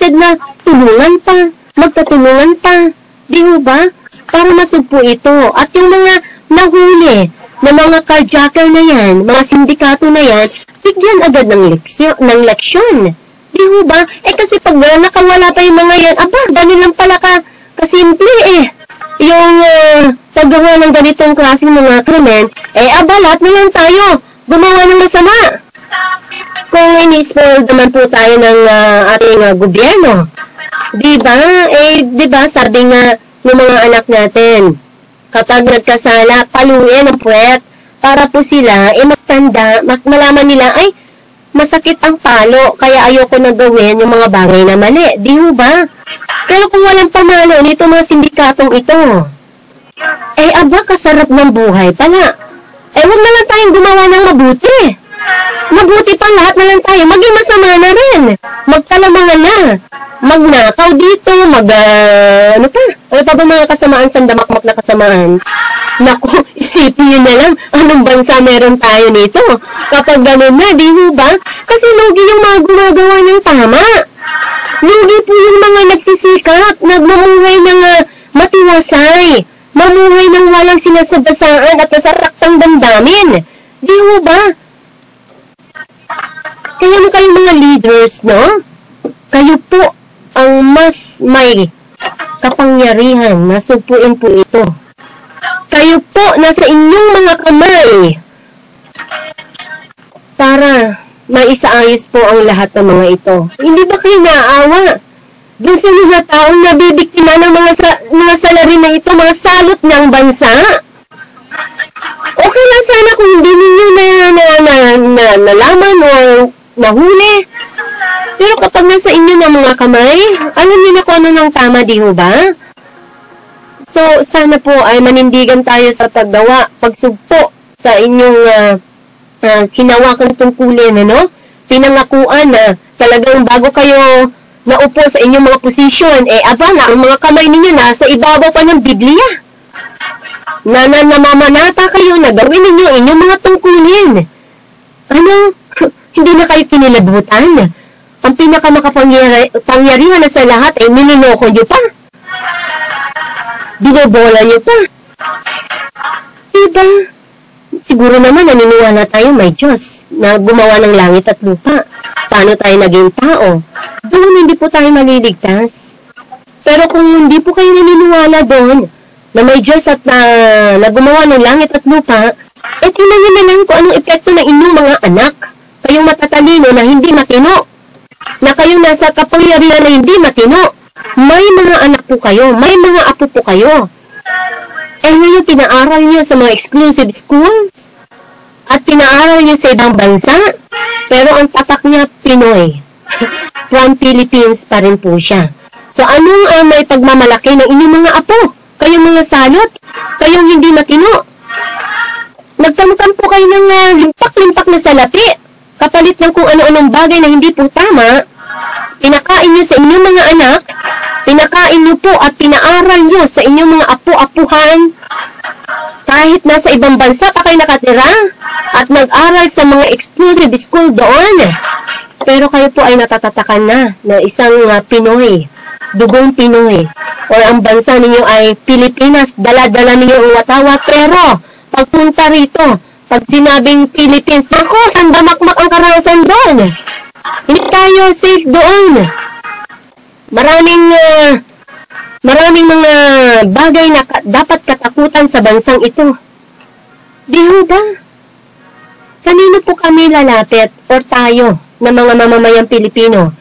instead na tulungan pa, magkatulungan pa. Di ho ba? Para masugpo ito. At yung mga nahuli na mga carjacker na yan, mga sindikato na yan, bigyan agad ng leksyon. Ng leksyon. Di ho ba? Eh kasi pag uh, nakawala pa yung mga yan, aba, ganun lang pala ka, kasimple eh. Yung uh, paggawa ng ganitong klaseng mga krimen, eh aba, lahat na lang tayo gumawa ng masama. Ini-spoil naman po tayo ng uh, ating uh, gobyerno, di ba? Eh, di ba, sabi nga ng mga anak natin, kapag nagkasala, paluin ang puwet para po sila, eh magtanda, malaman nila, ay, masakit ang palo, kaya ayoko na gawin yung mga bagay na mali. Di ho ba? Pero kung walang pamalo nito mga sindikatong ito, eh aba, kasarap ng buhay pala. Eh, huwag na lang tayong gumawa ng mabuti. Mabuti pa lahat na lang tayo. Maging masama na rin. Magkalamangan na. Magnakaw dito, mag, uh, ano pa? Ano pa ba mga kasamaan, sandamakmak na kasamaan? Naku, isipin nyo na lang, anong bansa meron tayo nito? Kapag ganun na, di ba? Kasi lugi yung mga gumagawa ng tama. Lugi po yung mga nagsisikap, nagmumuhay ng uh, matiwasay, mamuhay ng walang sinasabasaan at nasaraktang damdamin. Di ba? Kaya mo kayong mga leaders, no? Kayo po ang mas may kapangyarihan na sugpuin po ito. Kayo po nasa inyong mga kamay para maisaayos po ang lahat ng mga ito. Hindi ba kayo naaawa? Doon sa mga taong nabibiktima ng mga, sa, mga salari na ito, mga salot ng bansa? Okay lang sana kung hindi ninyo na, na, na, na, nalaman o nahuli. Pero kapag nasa inyo na mga kamay, alam niyo na kung ano ng tama, di ba? So, sana po ay manindigan tayo sa paggawa, pagsugpo sa inyong uh, uh, kinawakang tungkulin, ano? Pinangakuan na talagang bago kayo naupo sa inyong mga posisyon, eh aba na, ang mga kamay ninyo nasa ibabaw pa ng Biblia. Na, na namamanata kayo na gawin ninyo inyong mga tungkulin. Ano? Hindi na kayo kinilabutan. Ang pinakamakapangyarihan na sa lahat ay niloloko nyo pa. Binobola nyo pa. Diba? Siguro naman naniniwala tayo may Diyos na gumawa ng langit at lupa. Paano tayo naging tao? Doon hindi po tayo maliligtas. Pero kung hindi po kayo naniniwala doon na may Diyos at na, na gumawa ng langit at lupa, eh tingnan na lang kung anong epekto ng inyong mga anak. Kayong matatalino na hindi matino. Na kayong nasa kapangyarihan na hindi matino. May mga anak po kayo, may mga apo po kayo. Eh ngayon pinaaral niyo sa mga exclusive schools at pinaaral niyo sa ibang bansa, pero ang tatak niya Pinoy. From Philippines pa rin po siya. So anong uh, may pagmamalaki ng inyong mga apo? Kayong mga salot? Kayong hindi matino? Nagkamkam po kayo ng uh, limpak-limpak na salapi. Kapalit ng kung ano-anong bagay na hindi po tama, pinakain nyo sa inyong mga anak, pinakain nyo po at pinaaral nyo sa inyong mga apo-apuhan, kahit nasa ibang bansa pa kayo nakatira at nag-aral sa mga exclusive school doon. Pero kayo po ay natatatakan na na isang uh, Pinoy, dugong Pinoy. O ang bansa ninyo ay Pilipinas, dala-dala ninyo ang watawa. Pero pagpunta rito, pag sinabing Philippines, nako, sandamakmak ang karanasan doon. Hindi tayo safe doon. Maraming uh, maraming mga bagay na ka- dapat katakutan sa bansang ito. Di ba? Kanino po kami lalapit or tayo na mga mamamayang Pilipino?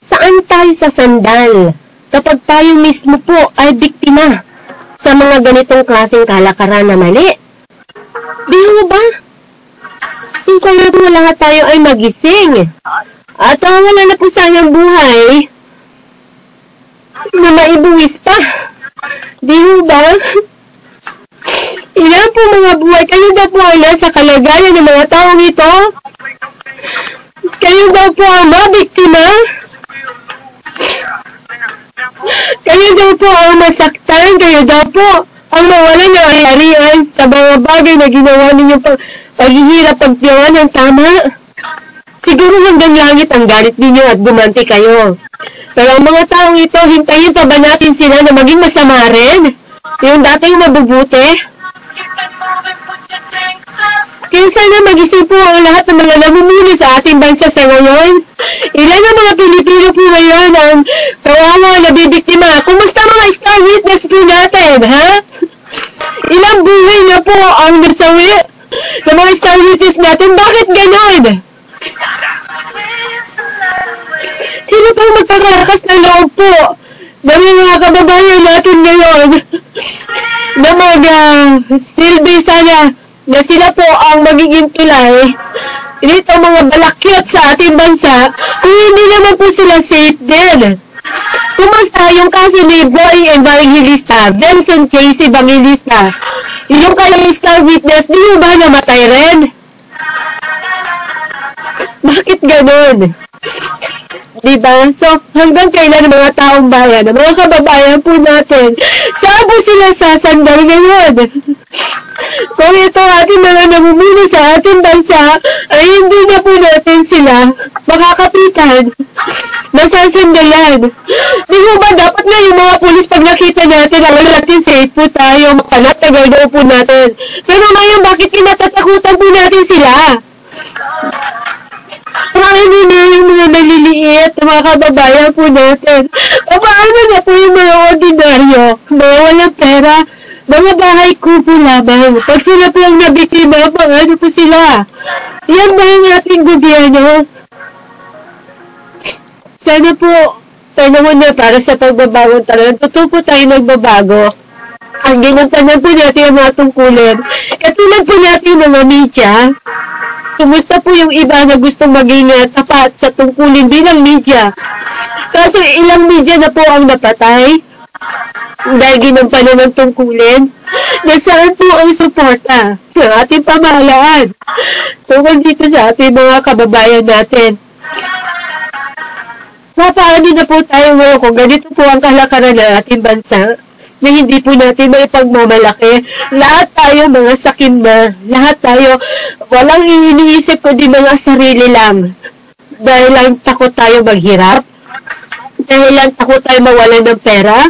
Saan tayo sa sandal kapag tayo mismo po ay biktima sa mga ganitong klaseng kalakaran na mali? Di ba? So, sana po lahat tayo ay magising. At uh, wala na po sanang buhay na maibuwis pa. Di ba? Ilan po mga buhay? Kayo ba po ay nasa kalagayan ng mga taong ito? Kayo ba po ang mabiktima? Kayo daw po ang masaktan? Kayo daw po ang mawalan ng ayarian sa mga bagay na ginawa ninyo pag paghihirap pagtiyawan ng tama? Siguro hanggang langit ang galit ninyo at gumanti kayo. Pero ang mga taong ito, hintayin pa ba natin sila na maging masama rin? Yung dating mabubuti? Kaya sana mag-isip po ang lahat ng mga namumuno sa ating bansa sa ngayon. Ilan ang mga Pilipino po ngayon ang kawawa na bibiktima. Kumusta mga star witness po natin, ha? Ilang buhay na po ang nasawi ng mga star witness natin. Bakit ganon? Sino pang magkakarakas ng loob po ng mga kababayan natin ngayon na mag uh, silbi sana na sila po ang magiging tulay dito mga balakyot sa ating bansa kung hindi naman po sila safe din. Kumusta yung kaso ni Boy Evangelista, Benson Casey Evangelista? Yung kay Star Witness, di ba namatay rin? Bakit ganun? Diba? So, hanggang kailan mga taong bayan, mga kababayan po natin, saan po sila sasandal ngayon? Kung ito ating mga namumuno sa ating bansa, ay hindi na po natin sila makakapitan, masasandalan. Mo ba dapat na yung mga pulis pag nakita natin, alam natin safe po tayo, mapanatagal daw po natin. Pero ngayon, bakit kinatatakutan po natin sila? Paano na yung mga maliliit, mga kababayan po natin? Paano na po yung mga ordinaryo, mga walang pera, mga bahay kupo lamang. Pag sila po ang nabiktima, paano po sila? Yan ba ang ating gobyerno? Sana po, panahon na para sa pagbabagong talagang totoo po tayo nagbabago. Ang ginantanan po natin ang mga tungkulin. Katulad po natin yung mga media, Kumusta po yung iba na gustong maging uh, tapat sa tungkulin bilang media? Kaso ilang media na po ang napatay dahil ginampanan ng tungkulin. Nasaan po ang suporta sa ating pamahalaan tungkol dito sa ating mga kababayan natin? Papaano na po tayo ngayon kung ganito po ang kalakaran ng ating bansa? na hindi po natin may pagmamalaki. Lahat tayo mga sakim na. Lahat tayo, walang iniisip din mga sarili lang. Dahil lang takot tayo maghirap. Dahil lang takot tayo mawalan ng pera.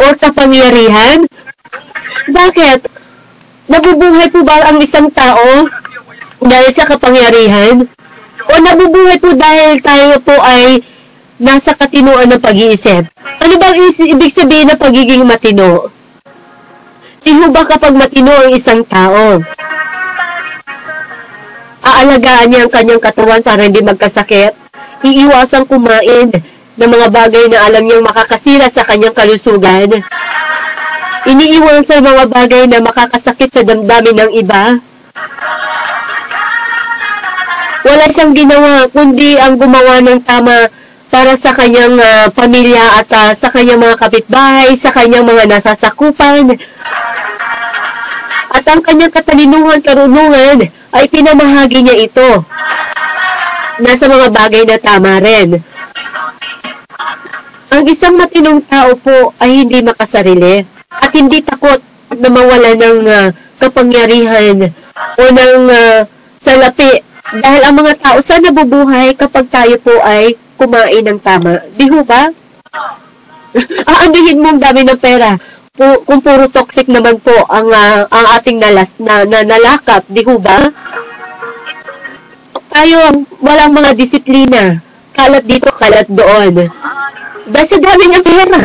O kapangyarihan. Bakit? Nabubuhay po ba ang isang tao dahil sa kapangyarihan? O nabubuhay po dahil tayo po ay nasa katinuan ng pag-iisip. Ano bang ibig sabihin ng pagiging matino? Tingho ba kapag matino ang isang tao? Aalagaan niya ang kanyang katawan para hindi magkasakit? Iiwasang kumain ng mga bagay na alam niyang makakasira sa kanyang kalusugan? Iniiwasan mga bagay na makakasakit sa damdamin ng iba? Wala siyang ginawa kundi ang gumawa ng tama para sa kanyang uh, pamilya at uh, sa kanyang mga kapitbahay, sa kanyang mga nasasakupan. At ang kanyang katalinuhan, karunungan ay pinamahagi niya ito. Nasa mga bagay na tama rin. Ang isang matinong tao po ay hindi makasarili at hindi takot na mawala ng uh, kapangyarihan o ng uh, salapi dahil ang mga tao sa nabubuhay kapag tayo po ay kumain ng tama. Di ho ba? Aandihin mo ang dami ng pera. Pu kung puro toxic naman po ang, uh, ang ating nalas, na, na, nalakap, di ho ba? Tayo, walang mga disiplina. Kalat dito, kalat doon. Sa dami ng pera.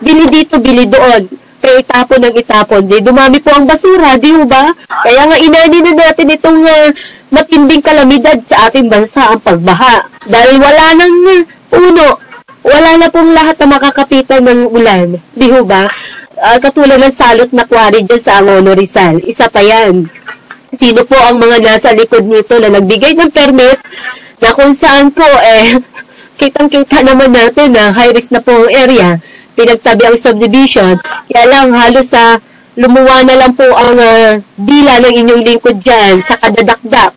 Bili dito, bili doon. Kaya itapon ng itapon. Di dumami po ang basura, di ho ba? Kaya nga inani na natin itong uh, matinding kalamidad sa ating bansa ang pagbaha. Dahil wala nang puno, wala na pong lahat na makakapitan ng ulan. Di ho ba? Uh, katulad ng salot na quarry dyan sa Angono Rizal. Isa pa yan. Sino po ang mga nasa likod nito na nagbigay ng permit na kung saan po eh kitang-kita naman natin na high risk na po ang area pinagtabi ang subdivision kaya lang halos sa lumuwa na lang po ang uh, ng inyong lingkod dyan sa kadadakdak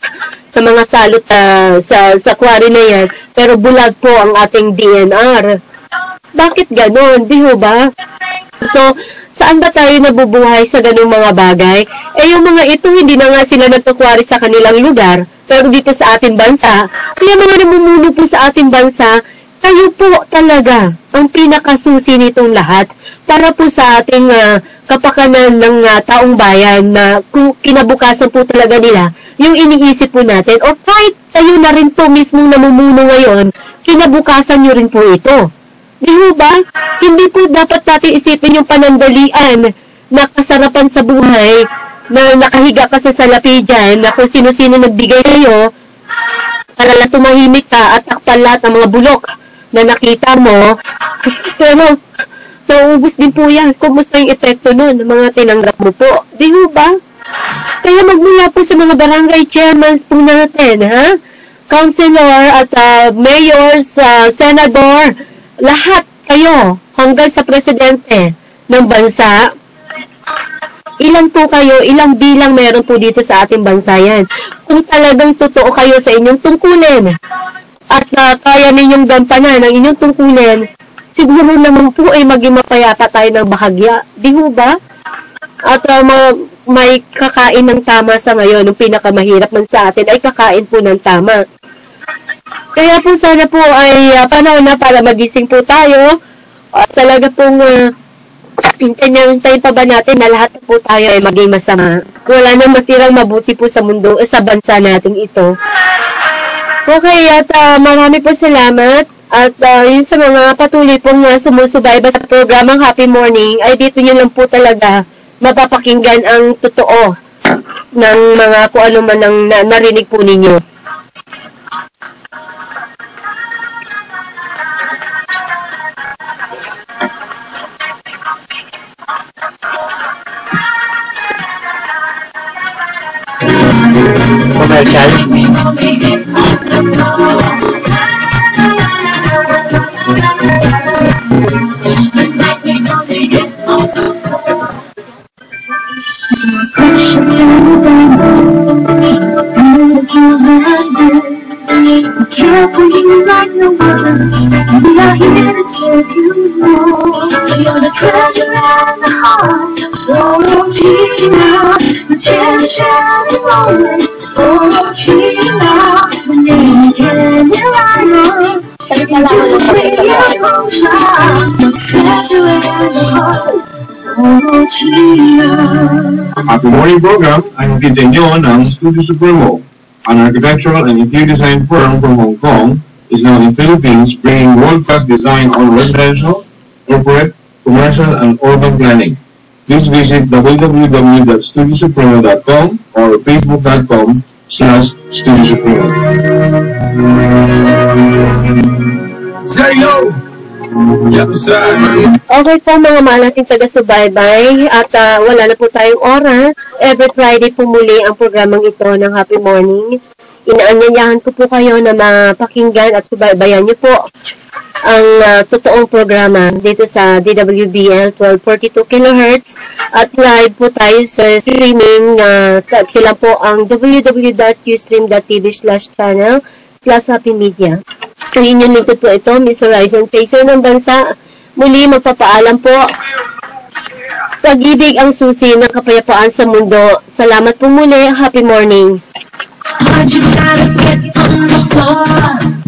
sa mga salot uh, sa, sa quarry na yan. Pero bulag po ang ating DNR. Bakit ganon? Di ba? So, saan ba tayo nabubuhay sa ganung mga bagay? Eh, yung mga ito, hindi na nga sila nagkukwari sa kanilang lugar. Pero dito sa ating bansa, kaya mga namumuno po sa ating bansa, Kayo po talaga ang pinakasusi nitong lahat para po sa ating ah, kapakanan ng ah, taong bayan na kung kinabukasan po talaga nila yung iniisip po natin o kahit kayo na rin po mismong namumuno ngayon, kinabukasan nyo rin po ito. Di ba? Hindi po dapat natin isipin yung panandalian na kasarapan sa buhay na nakahiga ka sa salapi dyan na kung sino-sino nagbigay sa'yo para lang tumahimik ka at takpan lahat ng mga bulok na nakita mo. Pero, nauubos din po yan. Kumusta yung epekto nun ng mga tinanggap mo po? Di ho ba? Kaya magmula po sa mga barangay chairmans po natin, ha? Councilor at ah, mayors, ah, senador, lahat kayo hanggang sa presidente ng bansa, ilan po kayo, ilang bilang meron po dito sa ating bansa yan. Kung talagang totoo kayo sa inyong tungkulin at ah, kaya ninyong gampanan ang inyong tungkulin, siguro naman po ay maging mapayapa tayo ng bahagya. Di ho ba? At ah, ma- may kakain ng tama sa ngayon, yung pinakamahirap man sa atin ay kakain po ng tama. Kaya po sana po ay ah, panahon na para magising po tayo at talaga pong uh, hintayin pa ba natin na lahat po tayo ay maging masama. Wala nang matirang mabuti po sa mundo, eh, sa bansa natin ito. Okay, at ah, marami po salamat. At ah, yun sa mga patuloy pong uh, sumusubayba sa programang Happy Morning, ay dito nyo lang po talaga mapapakinggan ang totoo ng mga kung ano man ang na- narinig po ninyo. Precious little diamond, Happy morning program, I'm Vijay Nyo ng Studio Supremo. An architectural and interior design firm from Hong Kong is now in Philippines bringing world-class design on residential, corporate, commercial, and urban planning. Please visit www.studiosupremo.com or facebook.com slash Studio. Say yo! Okay po mga mahal nating taga-subaybay at ah, wala na po tayong oras. Every Friday po muli ang programang ito ng Happy Morning. Inaanyayahan ko po kayo na mapakinggan at subaybayan niyo po ang ah, totoong programa dito sa DWBL 1242 kHz at live po tayo sa streaming na uh, lang po ang www.qstream.tv slash channel slash happy media. Sa inyong lingkod po ito, Miss Horizon Facer ng bansa. Muli magpapaalam po. Pag-ibig ang susi ng kapayapaan sa mundo. Salamat po muli. Happy morning. Hard you gotta get on the floor.